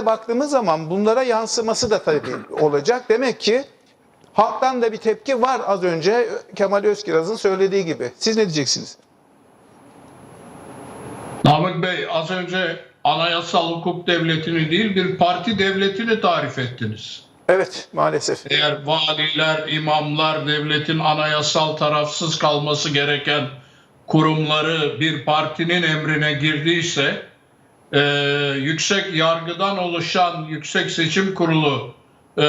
da baktığımız zaman bunlara yansıması da tabii olacak. Demek ki halktan da bir tepki var az önce Kemal Özkiraz'ın söylediği gibi. Siz ne diyeceksiniz? Namık Bey az önce anayasal hukuk devletini değil bir parti devletini tarif ettiniz. Evet maalesef. Eğer valiler, imamlar devletin anayasal tarafsız kalması gereken kurumları bir partinin emrine girdiyse e, yüksek yargıdan oluşan yüksek seçim kurulu e,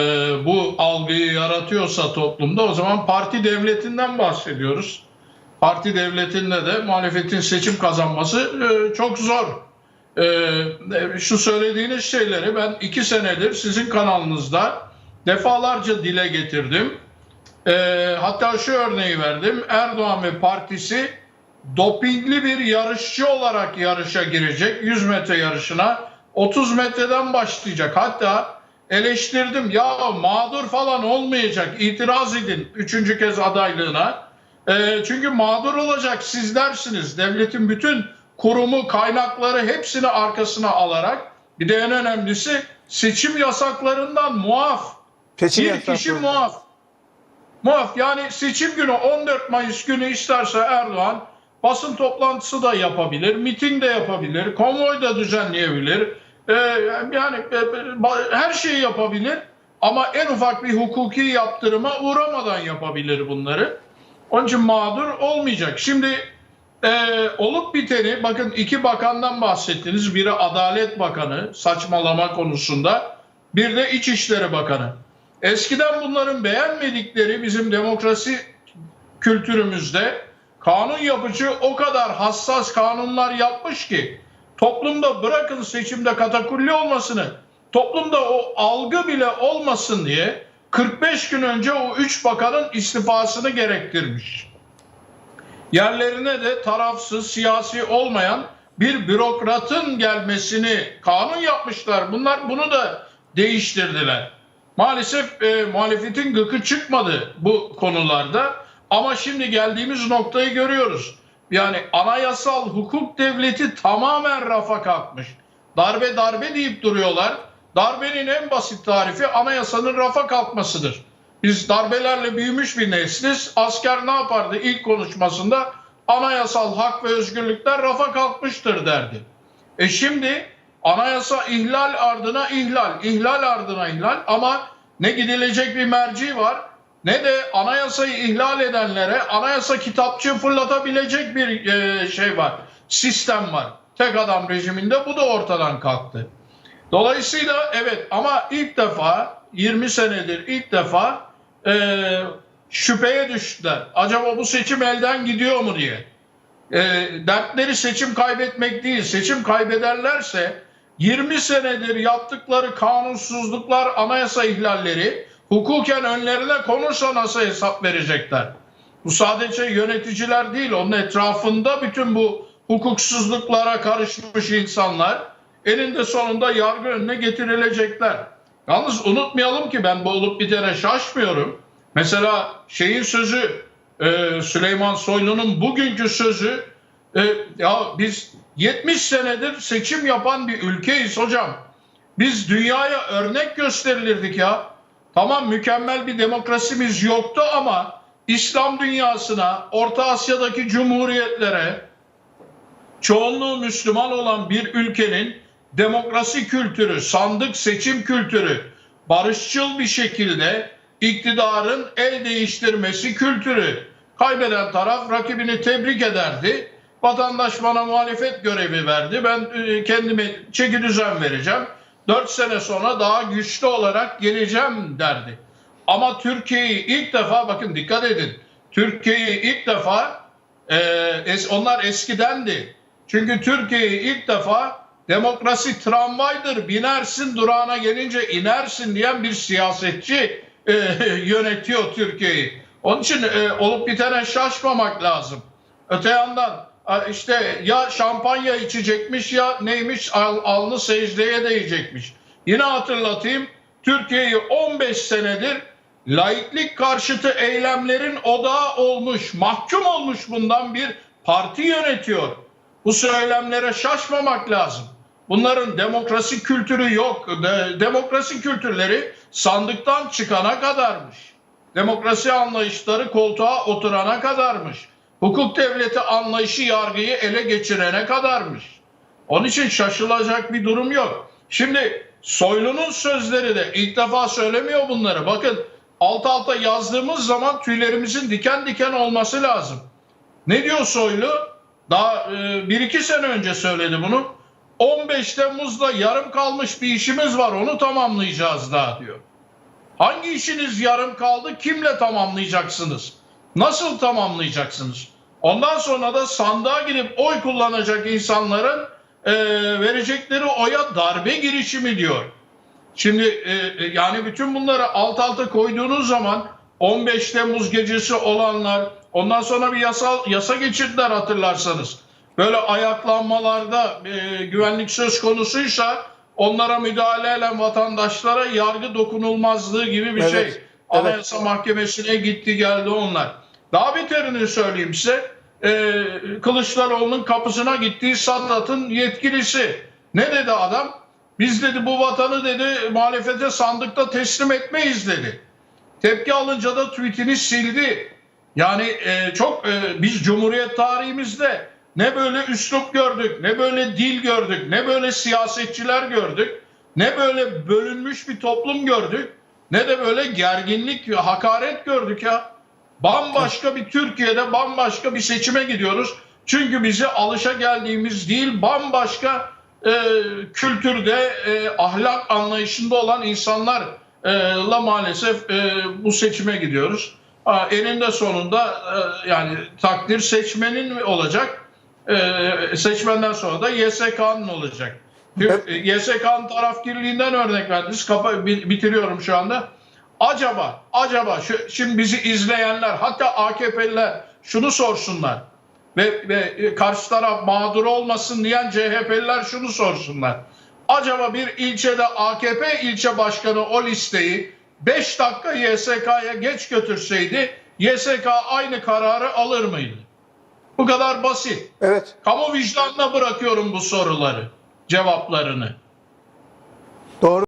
bu algıyı yaratıyorsa toplumda o zaman parti devletinden bahsediyoruz. Parti devletinde de muhalefetin seçim kazanması e, çok zor. E, e, şu söylediğiniz şeyleri ben iki senedir sizin kanalınızda defalarca dile getirdim. E, hatta şu örneği verdim. Erdoğan ve partisi dopingli bir yarışçı olarak yarışa girecek. 100 metre yarışına 30 metreden başlayacak. Hatta eleştirdim ya mağdur falan olmayacak. İtiraz edin üçüncü kez adaylığına. E, çünkü mağdur olacak sizlersiniz. Devletin bütün kurumu, kaynakları hepsini arkasına alarak bir de en önemlisi seçim yasaklarından muaf. Seçim Bir kişi muaf. Muaf yani seçim günü 14 Mayıs günü isterse Erdoğan basın toplantısı da yapabilir, miting de yapabilir, konvoy da düzenleyebilir. Ee, yani e, her şeyi yapabilir ama en ufak bir hukuki yaptırıma uğramadan yapabilir bunları. Onun için mağdur olmayacak. Şimdi e, olup biteni bakın iki bakandan bahsettiniz. Biri Adalet Bakanı saçmalama konusunda. Bir de İçişleri Bakanı. Eskiden bunların beğenmedikleri bizim demokrasi kültürümüzde kanun yapıcı o kadar hassas kanunlar yapmış ki toplumda bırakın seçimde katakulli olmasını toplumda o algı bile olmasın diye 45 gün önce o üç bakanın istifasını gerektirmiş. Yerlerine de tarafsız, siyasi olmayan bir bürokratın gelmesini kanun yapmışlar. Bunlar bunu da değiştirdiler. Maalesef e, muhalefetin gıkı çıkmadı bu konularda. Ama şimdi geldiğimiz noktayı görüyoruz. Yani anayasal hukuk devleti tamamen rafa kalkmış. Darbe darbe deyip duruyorlar. Darbenin en basit tarifi anayasanın rafa kalkmasıdır. Biz darbelerle büyümüş bir nesliz. Asker ne yapardı ilk konuşmasında? Anayasal hak ve özgürlükler rafa kalkmıştır derdi. E şimdi anayasa ihlal ardına ihlal, ihlal ardına ihlal ama ne gidilecek bir merci var ne de anayasayı ihlal edenlere anayasa kitapçı fırlatabilecek bir e, şey var, sistem var. Tek adam rejiminde bu da ortadan kalktı. Dolayısıyla evet ama ilk defa 20 senedir ilk defa e, şüpheye düştüler. Acaba bu seçim elden gidiyor mu diye. E, dertleri seçim kaybetmek değil. Seçim kaybederlerse 20 senedir yaptıkları kanunsuzluklar, anayasa ihlalleri hukuken önlerine konursa nasıl hesap verecekler? Bu sadece yöneticiler değil, onun etrafında bütün bu hukuksuzluklara karışmış insanlar eninde sonunda yargı önüne getirilecekler. Yalnız unutmayalım ki ben bu olup bitene şaşmıyorum. Mesela şeyin sözü e, Süleyman Soylu'nun bugünkü sözü e, ya biz 70 senedir seçim yapan bir ülkeyiz hocam. Biz dünyaya örnek gösterilirdik ya. Tamam mükemmel bir demokrasimiz yoktu ama İslam dünyasına, Orta Asya'daki cumhuriyetlere, çoğunluğu Müslüman olan bir ülkenin demokrasi kültürü, sandık seçim kültürü, barışçıl bir şekilde iktidarın el değiştirmesi kültürü. Kaybeden taraf rakibini tebrik ederdi. Vatandaş bana muhalefet görevi verdi. Ben e, kendime çeki düzen vereceğim. Dört sene sonra daha güçlü olarak geleceğim derdi. Ama Türkiye'yi ilk defa bakın dikkat edin. Türkiye'yi ilk defa e, es, onlar eskidendi. Çünkü Türkiye'yi ilk defa demokrasi tramvaydır binersin durağına gelince inersin diyen bir siyasetçi e, yönetiyor Türkiye'yi. Onun için e, olup bitene şaşmamak lazım. Öte yandan işte ya şampanya içecekmiş ya neymiş al, alnı secdeye değecekmiş. Yine hatırlatayım Türkiye'yi 15 senedir laiklik karşıtı eylemlerin odağı olmuş, mahkum olmuş bundan bir parti yönetiyor. Bu söylemlere şaşmamak lazım. Bunların demokrasi kültürü yok. De- demokrasi kültürleri sandıktan çıkana kadarmış. Demokrasi anlayışları koltuğa oturana kadarmış. Hukuk devleti anlayışı yargıyı ele geçirene kadarmış. Onun için şaşılacak bir durum yok. Şimdi Soylu'nun sözleri de ilk defa söylemiyor bunları. Bakın alt alta yazdığımız zaman tüylerimizin diken diken olması lazım. Ne diyor Soylu? Daha e, bir iki sene önce söyledi bunu. 15 Temmuz'da yarım kalmış bir işimiz var onu tamamlayacağız daha diyor. Hangi işiniz yarım kaldı? Kimle tamamlayacaksınız? Nasıl tamamlayacaksınız? Ondan sonra da sandığa gidip oy kullanacak insanların e, verecekleri oya darbe girişimi diyor. Şimdi e, e, yani bütün bunları alt alta koyduğunuz zaman 15 Temmuz gecesi olanlar ondan sonra bir yasal yasa geçirdiler hatırlarsanız. Böyle ayaklanmalarda e, güvenlik söz konusuysa onlara müdahale eden vatandaşlara yargı dokunulmazlığı gibi bir Evet, şey. evet. Anayasa Mahkemesi'ne gitti geldi onlar. Daha beterini söyleyeyim size. E, Kılıçdaroğlu'nun kapısına gittiği Sadat'ın yetkilisi. Ne dedi adam? Biz dedi bu vatanı dedi muhalefete sandıkta teslim etmeyiz dedi. Tepki alınca da tweetini sildi. Yani e, çok e, biz Cumhuriyet tarihimizde ne böyle üslup gördük, ne böyle dil gördük, ne böyle siyasetçiler gördük, ne böyle bölünmüş bir toplum gördük, ne de böyle gerginlik hakaret gördük ya. Bambaşka bir Türkiye'de bambaşka bir seçime gidiyoruz. Çünkü bizi alışa geldiğimiz değil bambaşka e, kültürde e, ahlak anlayışında olan insanlarla maalesef e, bu seçime gidiyoruz. Ha, eninde sonunda e, yani takdir seçmenin olacak. E, seçmenden sonra da YSK'nın olacak. YSK'nın tarafkirliğinden örnek verdiniz. Kapa, bi- bitiriyorum şu anda. Acaba, acaba şu, şimdi bizi izleyenler hatta AKP'liler şunu sorsunlar ve, ve e, karşı taraf mağdur olmasın diyen CHP'liler şunu sorsunlar. Acaba bir ilçede AKP ilçe başkanı o listeyi 5 dakika YSK'ya geç götürseydi YSK aynı kararı alır mıydı? Bu kadar basit. Evet. Kamu vicdanına bırakıyorum bu soruları, cevaplarını. Doğru.